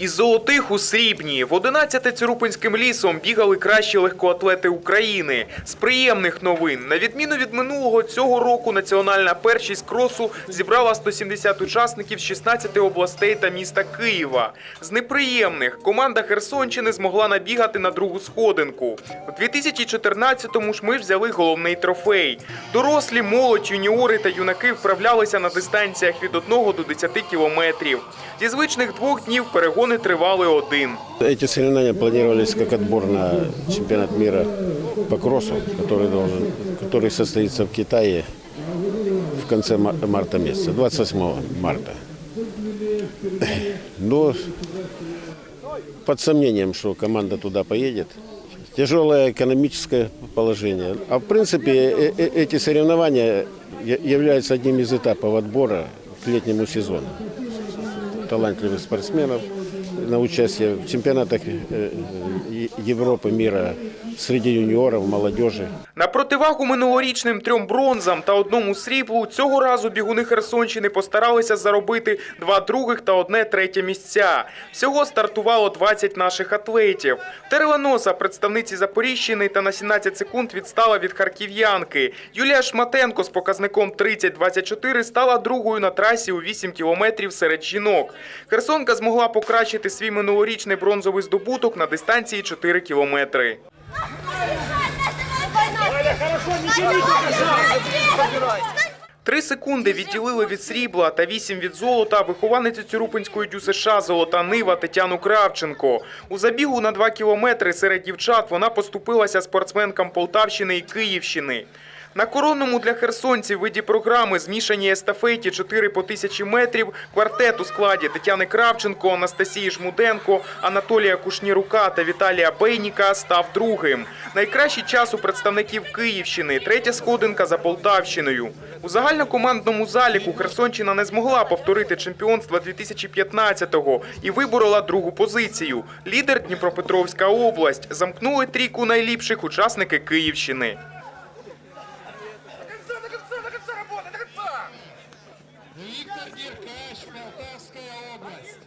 Із золотих у срібні в 11 Цюрупинським лісом бігали кращі легкоатлети України. З приємних новин, на відміну від минулого, цього року національна першість кросу зібрала 170 учасників з 16 областей та міста Києва. З неприємних команда Херсонщини змогла набігати на другу сходинку. У 2014-му ж ми взяли головний трофей. Дорослі, молодь, юніори та юнаки вправлялися на дистанціях від 1 до 10 кілометрів. Зі звичних двох днів перегони тривали один. Эти соревнования планировались как отбор на чемпионат мира по кроссу, который, должен, который состоится в Китае в конце мар- марта месяца, 28 марта. Но под сомнением, что команда туда поедет. Тяжелое экономическое положение. А в принципе э- э- эти соревнования являются одним из этапов отбора к летнему сезону талантливых спортсменов на участие в чемпионатах э, э, Европы, мира среди юниоров, молодежи. На противагу минулорічним трьом бронзам та одному сріблу цього разу бігуни Херсонщини постаралися заробити два других та одне третє місця. Всього стартувало 20 наших атлетів. Тереланоса, представниці Запоріжщини, та на 17 секунд відстала від харків'янки. Юлія Шматенко з показником 30-24 стала другою на трасі у 8 кілометрів серед жінок. Херсонка змогла покращити свій минулорічний бронзовий здобуток на дистанції 4 кілометри. Три секунди відділили від срібла та вісім від золота вихованицю Цюрупинської ДЮСШ «Золота Нива» Тетяну Кравченко. У забігу на два кілометри серед дівчат вона поступилася спортсменкам Полтавщини і Київщини. На коронному для херсонців виді програми змішаній естафеті 4 по тисячі метрів квартет у складі Тетяни Кравченко, Анастасії Жмуденко, Анатолія Кушнірука та Віталія Бейніка став другим. Найкращий час у представників Київщини, третя сходинка за Полтавщиною. У загальнокомандному заліку Херсонщина не змогла повторити чемпіонство 2015-го і виборола другу позицію. Лідер Дніпропетровська область замкнули трійку найліпших учасники Київщини. Полтавская область.